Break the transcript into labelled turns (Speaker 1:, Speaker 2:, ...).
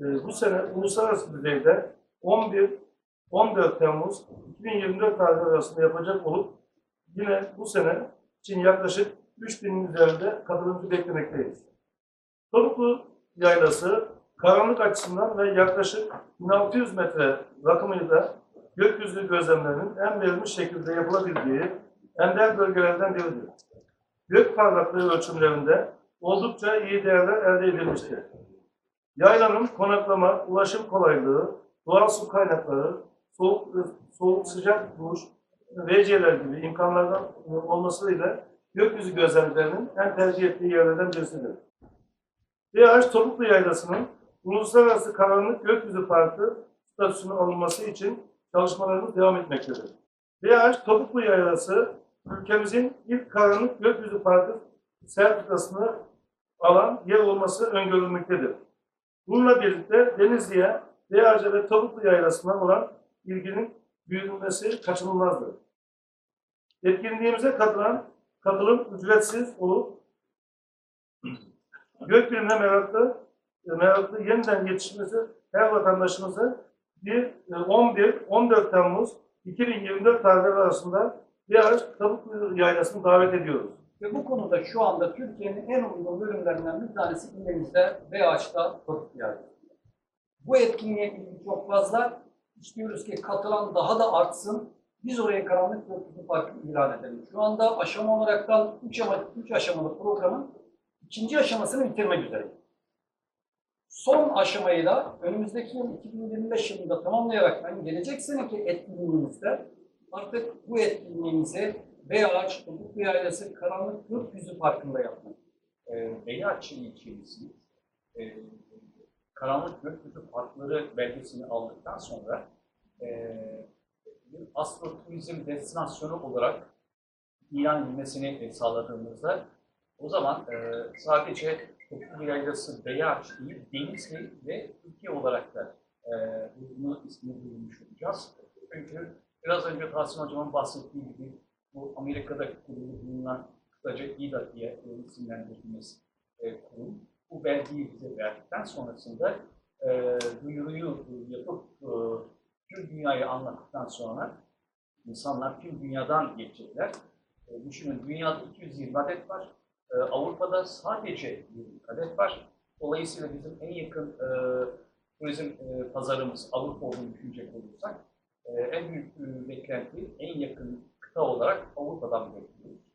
Speaker 1: e, bu sene uluslararası düzeyde 11 14 Temmuz 2024 tarihi arasında yapacak olup yine bu sene için yaklaşık 3000'in üzerinde katılımcı beklemekteyiz. Topuklu Yaylası karanlık açısından ve yaklaşık 1600 metre rakımıyla gökyüzü gözlemlerinin en verilmiş şekilde yapılabildiği ender bölgelerden biridir. Gök parlaklığı ölçümlerinde oldukça iyi değerler elde edilmiştir. Yaylanın konaklama, ulaşım kolaylığı, doğal su kaynakları, soğuk, soğuk sıcak duş, WC'ler gibi imkanlardan olmasıyla gökyüzü gözlemlerinin en tercih ettiği yerlerden birisidir. DH Topuklu Yaylası'nın uluslararası karanlık gökyüzü parkı statüsünün alınması için çalışmalarımız devam etmektedir. DH Topuklu Yaylası ülkemizin ilk karanlık gökyüzü parkı sertifikasını alan yer olması öngörülmektedir. Bununla birlikte Denizli'ye, Beyarca ve Topuklu Yaylası'na olan ilginin büyütülmesi kaçınılmazdır. Etkinliğimize katılan katılım ücretsiz olup gök bilimine meraklı, meraklı yeniden yetişmesi her vatandaşımıza bir e, 11-14 Temmuz 2024 tarihleri arasında Beyarca Topuklu Yaylası'nı davet ediyoruz.
Speaker 2: Ve bu konuda şu anda Türkiye'nin en uygun bölümlerinden bir tanesi ilimizde Beyaç'ta Topuk yani. Bu etkinliğe ilgi çok fazla. İstiyoruz ki katılan daha da artsın. Biz oraya Karanlık Gökyüzü Parkı ilan edelim. Şu anda aşama olaraktan 3 ama, üç aşamalı programın ikinci aşamasını bitirmek üzere. Son aşamayı da önümüzdeki yıl 2025 yılında tamamlayarak yani gelecek seneki etkinliğimizde artık bu etkinliğimizi Beyaç, Topuklu Yaylası Karanlık Gökyüzü Parkı'nda yapmak.
Speaker 3: e, Beyazçı ilçemizin e, Karanlık Gökyüzü Parkları belgesini aldıktan sonra e, bir astroturizm destinasyonu olarak ilan edilmesini e, sağladığımızda o zaman e, sadece Topuklu Yaylası Beyaz değil, Denizli ve Türkiye olarak da e, bunu ismini duyurmuş olacağız. Çünkü biraz önce Tahsin Hocam'ın bahsettiği gibi bu Amerika'da kurulu bulunan kısaca İDA diye isimlendirdiğimiz e, kurum bu belgeyi bize verdikten sonrasında e, duyuruyu yapıp e, tüm dünyayı anlattıktan sonra insanlar tüm dünyadan gelecekler. E, düşünün dünyada 220 adet var. E, Avrupa'da sadece 20 adet var. Dolayısıyla bizim en yakın e, turizm e, pazarımız Avrupa olduğunu düşünecek olursak e, en büyük e, beklenti en yakın olarak Avrupa'dan bekliyoruz.